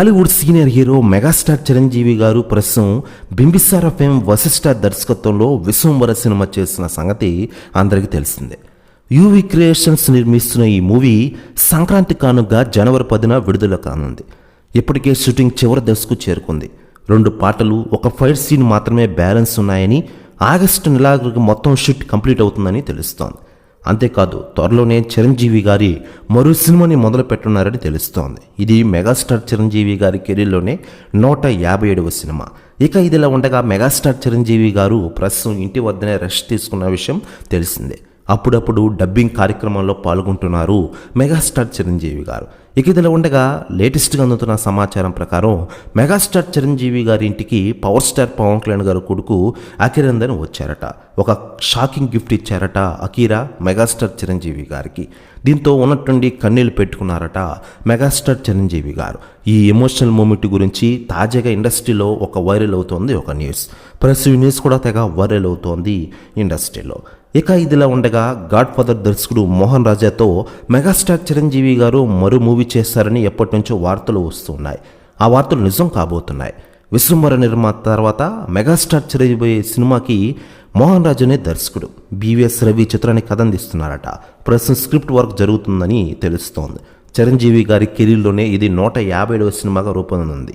Tollywood senior hero megastar Chiranjeevi garu ప్రస్తుతం Bimbisara fame Vashishtha దర్శకత్వంలో Vishwambhara cinema చేసిన సంగతి అందరికీ తెలిసిందే. యూవి క్రియేషన్స్ నిర్మిస్తున్న ఈ మూవీ సంక్రాంతి కానుగా జనవరి పదిన విడుదల కానుంది. ఇప్పటికే షూటింగ్ చివరి దశకు చేరుకుంది. రెండు పాటలు ఒక ఫైర్ సీన్ మాత్రమే బ్యాలెన్స్ ఉన్నాయని ఆగస్టు నెలాఖరుకి మొత్తం షూట్ కంప్లీట్ అవుతుందని తెలుస్తోంది. అంతేకాదు త్వరలోనే చిరంజీవి గారి మరో సినిమాని మొదలు పెట్టున్నారని తెలుస్తోంది. ఇది మెగాస్టార్ చిరంజీవి గారి కెరీర్లోనే నూట యాభై ఏడవ సినిమా. ఇక ఇదిలా ఉండగా మెగాస్టార్ చిరంజీవి గారు ప్రస్తుతం ఇంటి వద్దనే రెస్ట్ తీసుకున్న విషయం తెలిసిందే. అప్పుడప్పుడు డబ్బింగ్ కార్యక్రమంలో పాల్గొంటున్నారు మెగాస్టార్ చిరంజీవి గారు. ఇక ఇదిలా ఉండగా లేటెస్ట్గా అందుతున్న సమాచారం ప్రకారం మెగాస్టార్ చిరంజీవి గారి ఇంటికి పవర్ స్టార్ పవన్ కళ్యాణ్ గారు కొడుకు అకిరందన్ వచ్చారట. ఒక షాకింగ్ గిఫ్ట్ ఇచ్చారట అకీరా మెగాస్టార్ చిరంజీవి గారికి. దీంతో ఉన్నట్టుండి కన్నీళ్ళు పెట్టుకున్నారట మెగాస్టార్ చిరంజీవి గారు. ఈ ఎమోషనల్ మూమెంట్ గురించి తాజాగా ఇండస్ట్రీలో ఒక వైరల్ అవుతోంది ఒక న్యూస్. ప్రెస్ న్యూస్ కూడా తెగ వైరల్ అవుతోంది ఇండస్ట్రీలో. ఇక ఇదిలా ఉండగా గాడ్ ఫాదర్ దర్శకుడు మోహన్ రాజాతో మెగాస్టార్ చిరంజీవి గారు మరో మూవీ చేస్తారని ఎప్పటి నుంచో వార్తలు వస్తున్నాయి. ఆ వార్తలు నిజం కాబోతున్నాయి. విశ్వంబర నిర్మాత తర్వాత మెగాస్టార్ చిరంజీవి సినిమాకి మోహన్ రాజునే దర్శకుడు. బీవీఎస్ రవి చిత్రాన్ని కథందిస్తున్నారట. ప్రస్తుతం స్క్రిప్ట్ వర్క్ జరుగుతుందని తెలుస్తోంది. చిరంజీవి గారి కెరీర్లోనే ఇది నూట యాభై ఏడవ సినిమాగా రూపొందనుంది.